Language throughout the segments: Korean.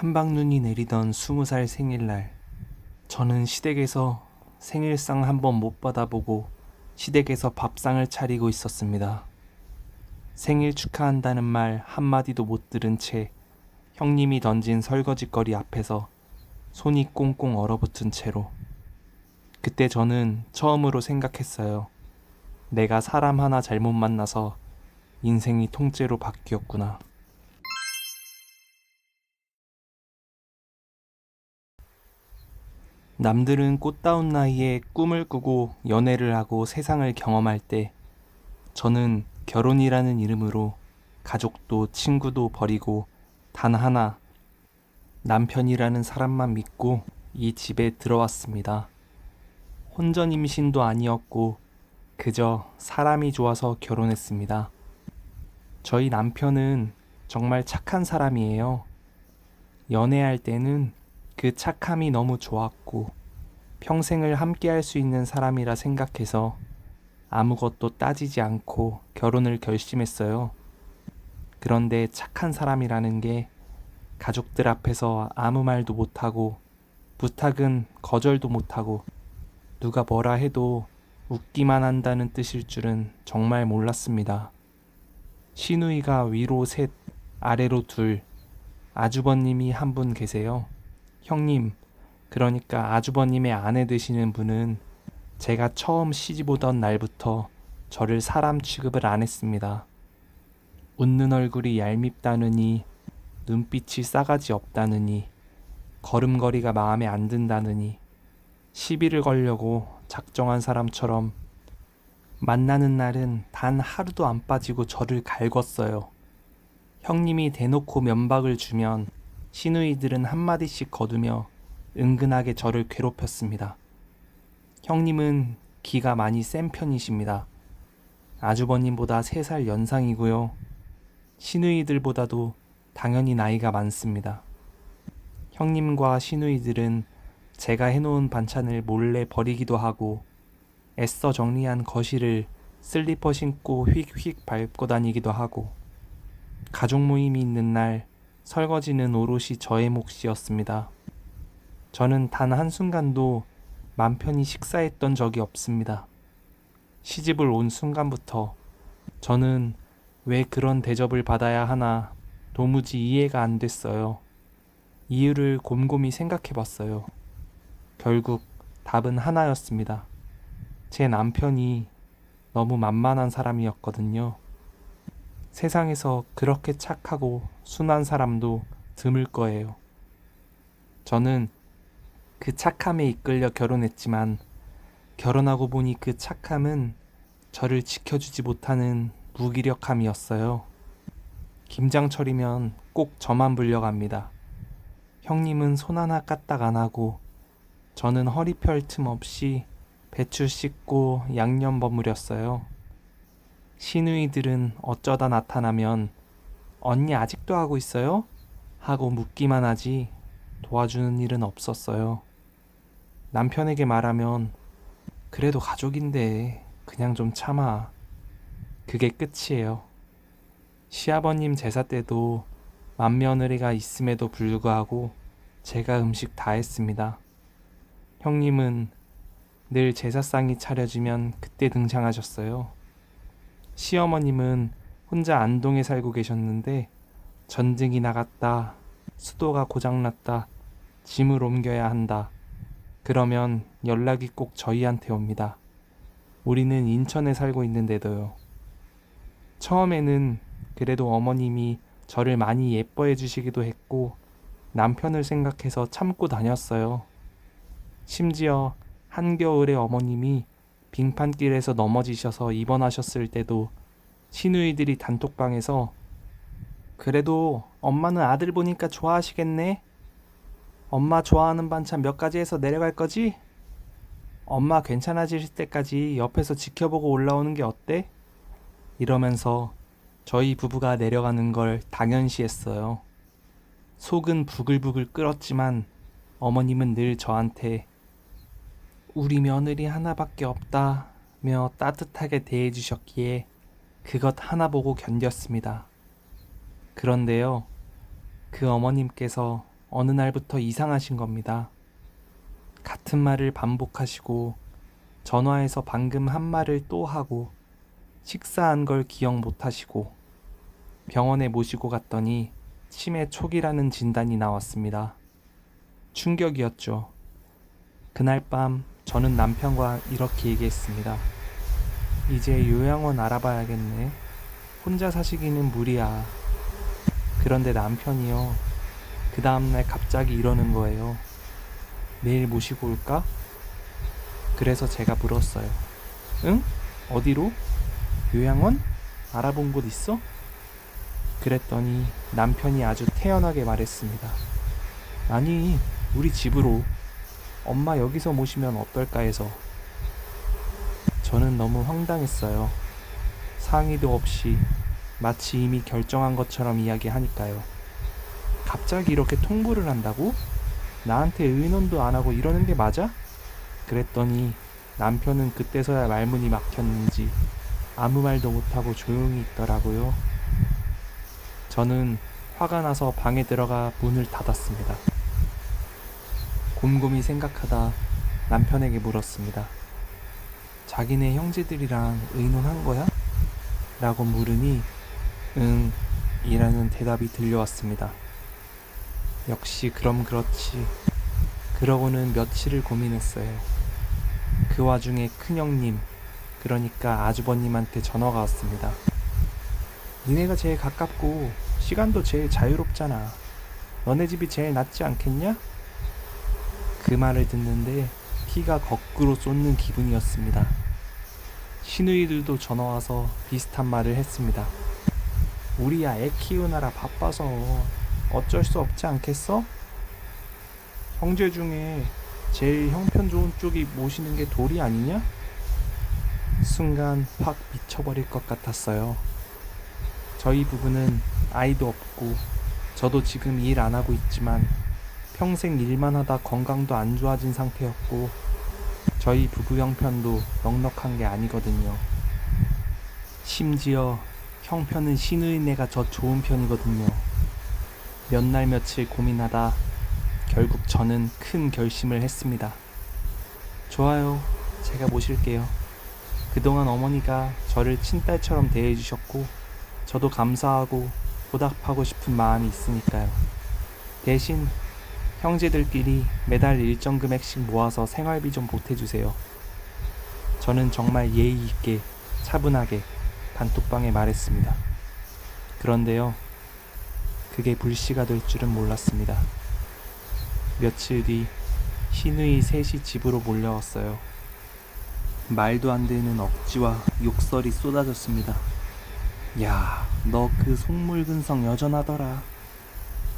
한방눈이 내리던 스무 살 생일날, 저는 시댁에서 생일상 한번 못 받아보고 시댁에서 밥상을 차리고 있었습니다. 생일 축하한다는 말 한마디도 못 들은 채 형님이 던진 설거지거리 앞에서 손이 꽁꽁 얼어붙은 채로 그때 저는 처음으로 생각했어요. 내가 사람 하나 잘못 만나서 인생이 통째로 바뀌었구나. 남들은 꽃다운 나이에 꿈을 꾸고 연애를 하고 세상을 경험할 때 저는 결혼이라는 이름으로 가족도 친구도 버리고 단 하나 남편이라는 사람만 믿고 이 집에 들어왔습니다. 혼전 임신도 아니었고 그저 사람이 좋아서 결혼했습니다. 저희 남편은 정말 착한 사람이에요. 연애할 때는 그 착함이 너무 좋았고 평생을 함께 할 수 있는 사람이라 생각해서 아무것도 따지지 않고 결혼을 결심했어요. 그런데 착한 사람이라는 게 가족들 앞에서 아무 말도 못하고 부탁은 거절도 못하고 누가 뭐라 해도 웃기만 한다는 뜻일 줄은 정말 몰랐습니다. 시누이가 위로 셋, 아래로 둘, 아주버님이 한 분 계세요. 형님, 그러니까 아주버님의 아내 되시는 분은 제가 처음 시집 오던 날부터 저를 사람 취급을 안 했습니다. 웃는 얼굴이 얄밉다느니, 눈빛이 싸가지 없다느니, 걸음걸이가 마음에 안 든다느니, 시비를 걸려고 작정한 사람처럼 만나는 날은 단 하루도 안 빠지고 저를 갈궜어요. 형님이 대놓고 면박을 주면 시누이들은 한마디씩 거두며 은근하게 저를 괴롭혔습니다. 형님은 기가 많이 센 편이십니다. 아주버님보다 3살 연상이고요. 시누이들보다도 당연히 나이가 많습니다. 형님과 시누이들은 제가 해놓은 반찬을 몰래 버리기도 하고 애써 정리한 거실을 슬리퍼 신고 휙휙 밟고 다니기도 하고 가족 모임이 있는 날 설거지는 오롯이 저의 몫이었습니다. 저는 단 한순간도 맘 편히 식사했던 적이 없습니다. 시집을 온 순간부터 저는 왜 그런 대접을 받아야 하나 도무지 이해가 안 됐어요. 이유를 곰곰이 생각해 봤어요. 결국 답은 하나였습니다. 제 남편이 너무 만만한 사람이었거든요. 세상에서 그렇게 착하고 순한 사람도 드물 거예요. 저는 그 착함에 이끌려 결혼했지만 결혼하고 보니 그 착함은 저를 지켜주지 못하는 무기력함이었어요. 김장철이면 꼭 저만 불려갑니다. 형님은 손 하나 까딱 안 하고 저는 허리 펼 틈 없이 배추 씻고 양념 버무렸어요. 시누이들은 어쩌다 나타나면 언니 아직도 하고 있어요? 하고 묻기만 하지 도와주는 일은 없었어요. 남편에게 말하면 그래도 가족인데 그냥 좀 참아. 그게 끝이에요. 시아버님 제사 때도 맏며느리가 있음에도 불구하고 제가 음식 다 했습니다. 형님은 늘 제사상이 차려지면 그때 등장하셨어요. 시어머님은 혼자 안동에 살고 계셨는데 전등이 나갔다, 수도가 고장났다, 짐을 옮겨야 한다. 그러면 연락이 꼭 저희한테 옵니다. 우리는 인천에 살고 있는데도요. 처음에는 그래도 어머님이 저를 많이 예뻐해 주시기도 했고 남편을 생각해서 참고 다녔어요. 심지어 한겨울에 어머님이 빙판길에서 넘어지셔서 입원하셨을 때도 시누이들이 단톡방에서 그래도 엄마는 아들 보니까 좋아하시겠네? 엄마 좋아하는 반찬 몇 가지 해서 내려갈 거지? 엄마 괜찮아질 때까지 옆에서 지켜보고 올라오는 게 어때? 이러면서 저희 부부가 내려가는 걸 당연시했어요. 속은 부글부글 끓었지만 어머님은 늘 저한테 우리 며느리 하나밖에 없다며 따뜻하게 대해주셨기에 그것 하나 보고 견뎠습니다. 그런데요, 그 어머님께서 어느 날부터 이상하신 겁니다. 같은 말을 반복하시고 전화해서 방금 한 말을 또 하고 식사한 걸 기억 못 하시고 병원에 모시고 갔더니 치매 초기라는 진단이 나왔습니다. 충격이었죠. 그날 밤 저는 남편과 이렇게 얘기했습니다. 이제 요양원 알아봐야겠네. 혼자 사시기는 무리야. 그런데 남편이요. 그 다음날 갑자기 이러는 거예요. 내일 모시고 올까? 그래서 제가 물었어요. 응? 어디로? 요양원? 알아본 곳 있어? 그랬더니 남편이 아주 태연하게 말했습니다. 아니, 우리 집으로. 엄마 여기서 모시면 어떨까 해서. 저는 너무 황당했어요. 상의도 없이 마치 이미 결정한 것처럼 이야기하니까요. 갑자기 이렇게 통보를 한다고? 나한테 의논도 안 하고 이러는 게 맞아? 그랬더니 남편은 그때서야 말문이 막혔는지 아무 말도 못하고 조용히 있더라고요. 저는 화가 나서 방에 들어가 문을 닫았습니다. 곰곰이 생각하다 남편에게 물었습니다. 자기네 형제들이랑 의논한 거야? 라고 물으니 응 이라는 대답이 들려왔습니다. 역시 그럼 그렇지. 그러고는 며칠을 고민했어요. 그 와중에 큰형님, 그러니까 아주버님한테 전화가 왔습니다. 니네가 제일 가깝고 시간도 제일 자유롭잖아. 너네 집이 제일 낫지 않겠냐? 그 말을 듣는데 피가 거꾸로 쏟는 기분이었습니다. 시누이들도 전화 와서 비슷한 말을 했습니다. 우리야 애 키우느라 바빠서 어쩔 수 없지 않겠어? 형제 중에 제일 형편 좋은 쪽이 모시는 게 도리 아니냐? 순간 확 미쳐버릴 것 같았어요. 저희 부부는 아이도 없고 저도 지금 일 안 하고 있지만 평생 일만 하다 건강도 안 좋아진 상태였고 저희 부부 형편도 넉넉한 게 아니거든요. 심지어 형편은 시누이네가 저 좋은 편이거든요. 몇 날 며칠 고민하다 결국 저는 큰 결심을 했습니다. 좋아요. 제가 모실게요. 그동안 어머니가 저를 친딸처럼 대해주셨고, 저도 감사하고 보답하고 싶은 마음이 있으니까요. 대신 형제들끼리 매달 일정 금액씩 모아서 생활비 좀 보태주세요. 저는 정말 예의 있게 차분하게 단톡방에 말했습니다. 그런데요, 그게 불씨가 될 줄은 몰랐습니다. 며칠 뒤 시누이 셋이 집으로 몰려왔어요. 말도 안 되는 억지와 욕설이 쏟아졌습니다. 야, 너 그 속물근성 여전하더라.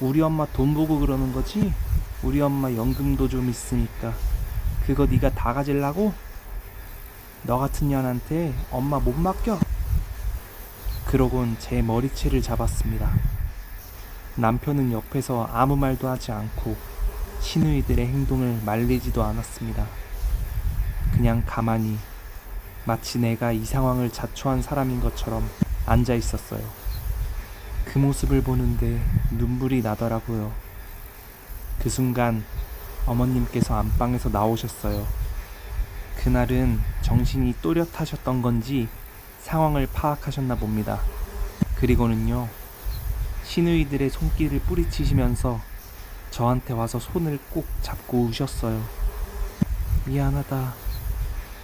우리 엄마 돈 보고 그러는 거지? 우리 엄마 연금도 좀 있으니까 그거 네가 다 가질라고? 너 같은 년한테 엄마 못 맡겨. 그러곤 제 머리채를 잡았습니다. 남편은 옆에서 아무 말도 하지 않고 시누이들의 행동을 말리지도 않았습니다. 그냥 가만히 마치 내가 이 상황을 자초한 사람인 것처럼 앉아 있었어요. 그 모습을 보는데 눈물이 나더라고요. 그 순간 어머님께서 안방에서 나오셨어요. 그날은 정신이 또렷하셨던 건지 상황을 파악하셨나 봅니다. 그리고는요, 시누이들의 손길을 뿌리치시면서 저한테 와서 손을 꼭 잡고 우셨어요. 미안하다.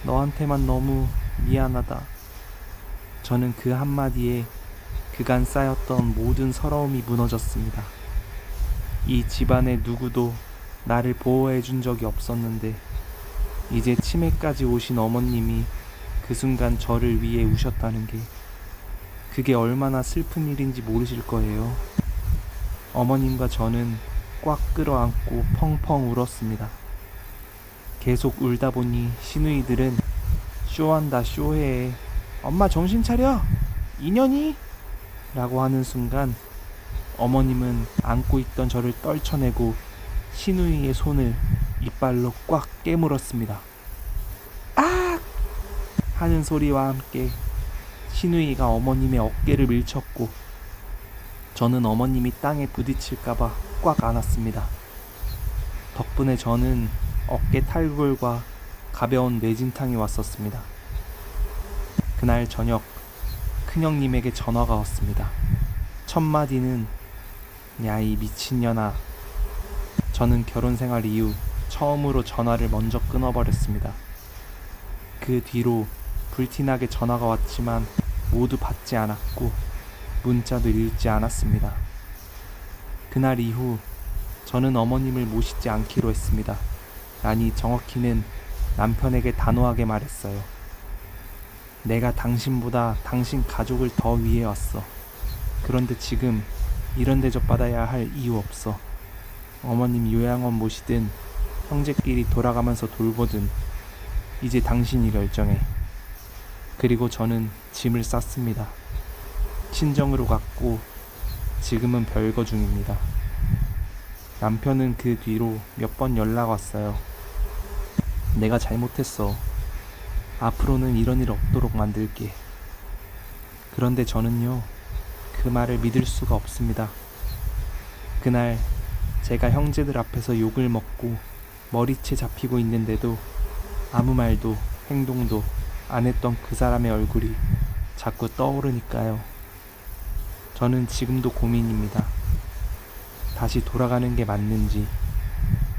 너한테만 너무 미안하다. 저는 그 한마디에 그간 쌓였던 모든 서러움이 무너졌습니다. 이 집안의 누구도 나를 보호해 준 적이 없었는데, 이제 치매까지 오신 어머님이 그 순간 저를 위해 우셨다는 게, 그게 얼마나 슬픈 일인지 모르실 거예요. 어머님과 저는 꽉 끌어안고 펑펑 울었습니다. 계속 울다 보니 시누이들은 쇼한다 쇼해. 엄마 정신 차려. 인연이? 라고 하는 순간 어머님은 안고 있던 저를 떨쳐내고 시누이의 손을 이빨로 꽉 깨물었습니다. 아! 하는 소리와 함께 시누이가 어머님의 어깨를 밀쳤고 저는 어머님이 땅에 부딪힐까봐 꽉 안았습니다. 덕분에 저는 어깨 탈골과 가벼운 뇌진탕이 왔었습니다. 그날 저녁 큰형님에게 전화가 왔습니다. 첫 마디는 야 이 미친년아. 저는 결혼 생활 이후 처음으로 전화를 먼저 끊어버렸습니다. 그 뒤로 불티나게 전화가 왔지만 모두 받지 않았고 문자도 읽지 않았습니다. 그날 이후 저는 어머님을 모시지 않기로 했습니다. 아니 정확히는 남편에게 단호하게 말했어요. 내가 당신보다 당신 가족을 더 위해 왔어. 그런데 지금 이런 대접 받아야 할 이유 없어. 어머님 요양원 모시든 형제끼리 돌아가면서 돌보든 이제 당신이 결정해. 그리고 저는 짐을 쌌습니다. 친정으로 갔고 지금은 별거 중입니다. 남편은 그 뒤로 몇 번 연락 왔어요. 내가 잘못했어. 앞으로는 이런 일 없도록 만들게. 그런데 저는요, 그 말을 믿을 수가 없습니다. 그날 제가 형제들 앞에서 욕을 먹고 머리채 잡히고 있는데도 아무 말도 행동도 안 했던 그 사람의 얼굴이 자꾸 떠오르니까요. 저는 지금도 고민입니다. 다시 돌아가는 게 맞는지,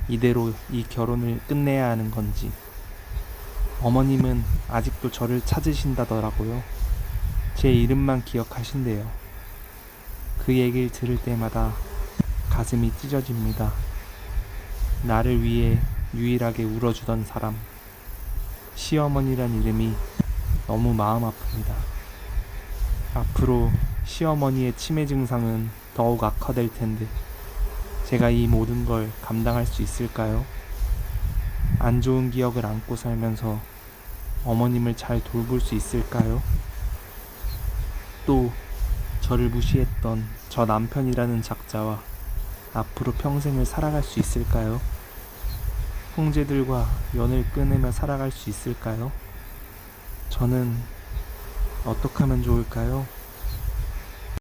이대로 이 결혼을 끝내야 하는 건지. 어머님은 아직도 저를 찾으신다더라고요. 제 이름만 기억하신대요. 그 얘기를 들을 때마다 가슴이 찢어집니다. 나를 위해 유일하게 울어주던 사람. 시어머니란 이름이 너무 마음 아픕니다. 앞으로 시어머니의 치매 증상은 더욱 악화될 텐데, 제가 이 모든 걸 감당할 수 있을까요? 안 좋은 기억을 안고 살면서 어머님을 잘 돌볼 수 있을까요? 또 저를 무시했던 저 남편이라는 작자와 앞으로 평생을 살아갈 수 있을까요? 형제들과 연을 끊으며 살아갈 수 있을까요? 저는 어떻게 하면 좋을까요?